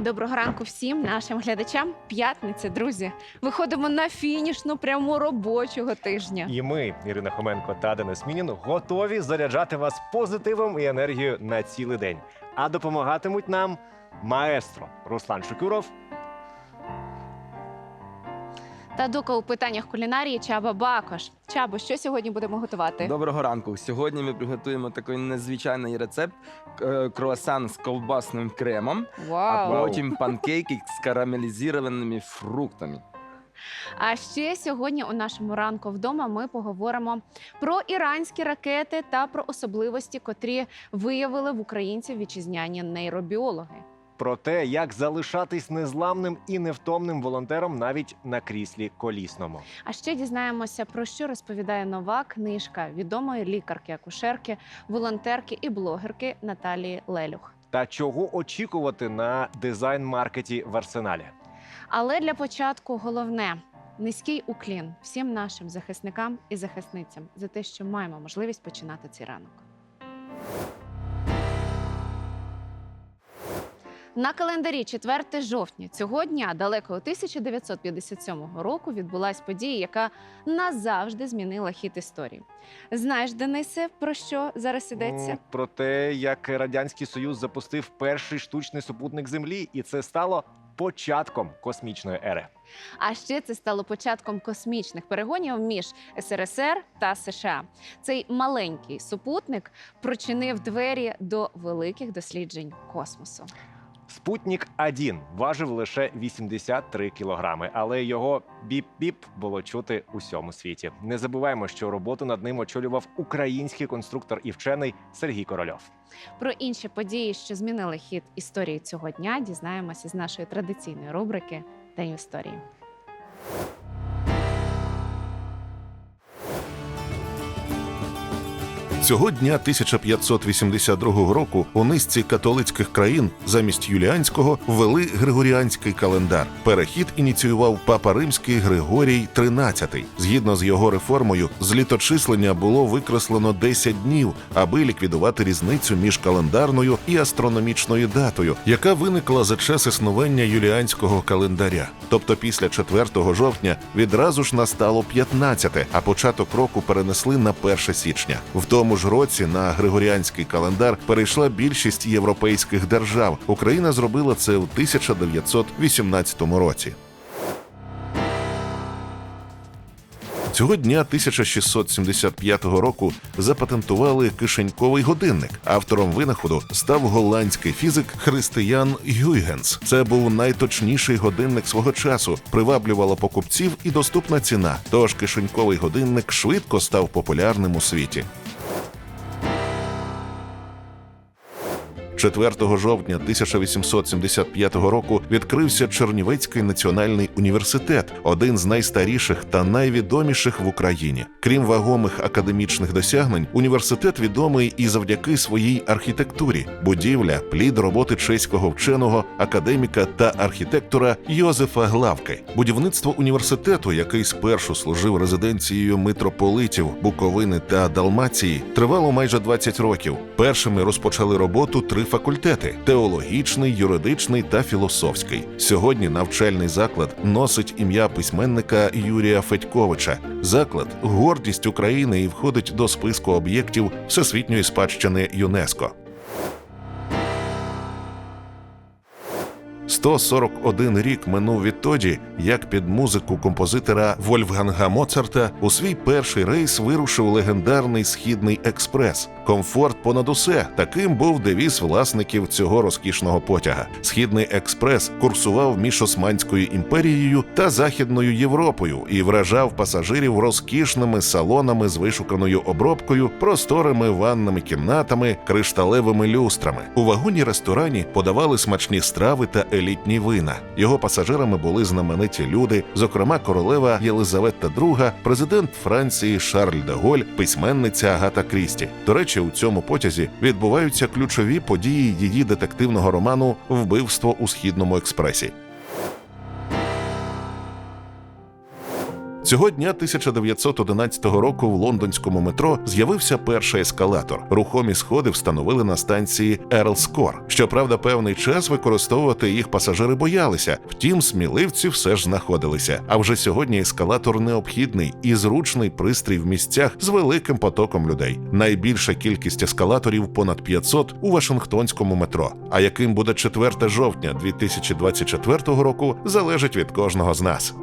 Доброго ранку всім нашим глядачам. П'ятниця, друзі. Виходимо на фінішну пряму робочого тижня. І ми, Ірина Хоменко та Денис Мінін, готові заряджати вас позитивом і енергією на цілий день. А допомагатимуть нам маестро Руслан Шукюров. Та дока у питаннях кулінарії Чаба Бакош. Чабо, що сьогодні будемо готувати? Доброго ранку. Сьогодні ми приготуємо такий незвичайний рецепт: е, круасан з ковбасним кремом, а потім панкейки з карамелізованими фруктами. А ще сьогодні у нашому ранку вдома ми поговоримо про іранські ракети та про особливості, котрі виявили в українців вітчизняні нейробіологи. Про те, як залишатись незламним і невтомним волонтером навіть на кріслі колісному. А ще дізнаємося, про що розповідає нова книжка відомої лікарки-акушерки, волонтерки і блогерки Наталії Лелюх. Та чого очікувати на дизайн-маркеті в арсеналі? Але для початку головне низький уклін всім нашим захисникам і захисницям за те, що маємо можливість починати цей ранок. На календарі 4 жовтня цього дня, далеко 1957 року, відбулась подія, яка назавжди змінила хід історії. Знаєш, Денисе, про що зараз ідеться? М, Про те, як Радянський Союз запустив перший штучний супутник Землі, і це стало початком космічної ери. А ще це стало початком космічних перегонів між СРСР та США. Цей маленький супутник прочинив двері до великих досліджень космосу. Спутник 1 важив лише 83 кілограми, але його біп-біп було чути усьому світі. Не забуваємо, що роботу над ним очолював український конструктор і вчений Сергій Корольов. Про інші події, що змінили хід історії цього дня, дізнаємося з нашої традиційної рубрики День історії. Цього дня 1582 року у низці католицьких країн замість юліанського ввели григоріанський календар. Перехід ініціював папа римський Григорій XIII. Згідно з його реформою, з літочислення було викреслено 10 днів, аби ліквідувати різницю між календарною і астрономічною датою, яка виникла за час існування юліанського календаря. Тобто після 4 жовтня відразу ж настало 15, а початок року перенесли на 1 січня. В тому ж році на григоріанський календар перейшла більшість європейських держав. Україна зробила це в 1918 році. Цього дня 1675 року запатентували кишеньковий годинник. Автором винаходу став голландський фізик Християн Гюйгенс. Це був найточніший годинник свого часу, приваблювала покупців і доступна ціна. Тож кишеньковий годинник швидко став популярним у світі. 4 жовтня 1875 року відкрився Чернівецький національний університет, один з найстаріших та найвідоміших в Україні. Крім вагомих академічних досягнень, університет відомий і завдяки своїй архітектурі. Будівля плід роботи чеського вченого, академіка та архітектора Йозефа Главки. Будівництво університету, який спершу служив резиденцією митрополитів Буковини та Далмації, тривало майже 20 років. Першими розпочали роботу три факультети: теологічний, юридичний та філософський. Сьогодні навчальний заклад носить ім'я письменника Юрія Федьковича. Заклад гордість України і входить до списку об'єктів всесвітньої спадщини ЮНЕСКО. 141 рік минув відтоді, як під музику композитора Вольфганга Моцарта у свій перший рейс вирушив легендарний східний експрес. Комфорт понад усе таким був девіз власників цього розкішного потяга. Східний експрес курсував між Османською імперією та Західною Європою і вражав пасажирів розкішними салонами з вишуканою обробкою, просторими ванними кімнатами, кришталевими люстрами. У вагоні ресторані подавали смачні страви та елітні вина. Його пасажирами були знамениті люди, зокрема королева Єлизавета II, президент Франції Шарль де Голь, письменниця Агата Крісті. До речі, у цьому потязі відбуваються ключові події її детективного роману Вбивство у східному експресі. Цього дня 1911 року в лондонському метро з'явився перший ескалатор. Рухомі сходи встановили на станції Ерлс Кор. Щоправда, певний час використовувати їх пасажири боялися. Втім, сміливці все ж знаходилися. А вже сьогодні ескалатор необхідний і зручний пристрій в місцях з великим потоком людей. Найбільша кількість ескалаторів понад 500 у Вашингтонському метро. А яким буде 4 жовтня 2024 року, залежить від кожного з нас.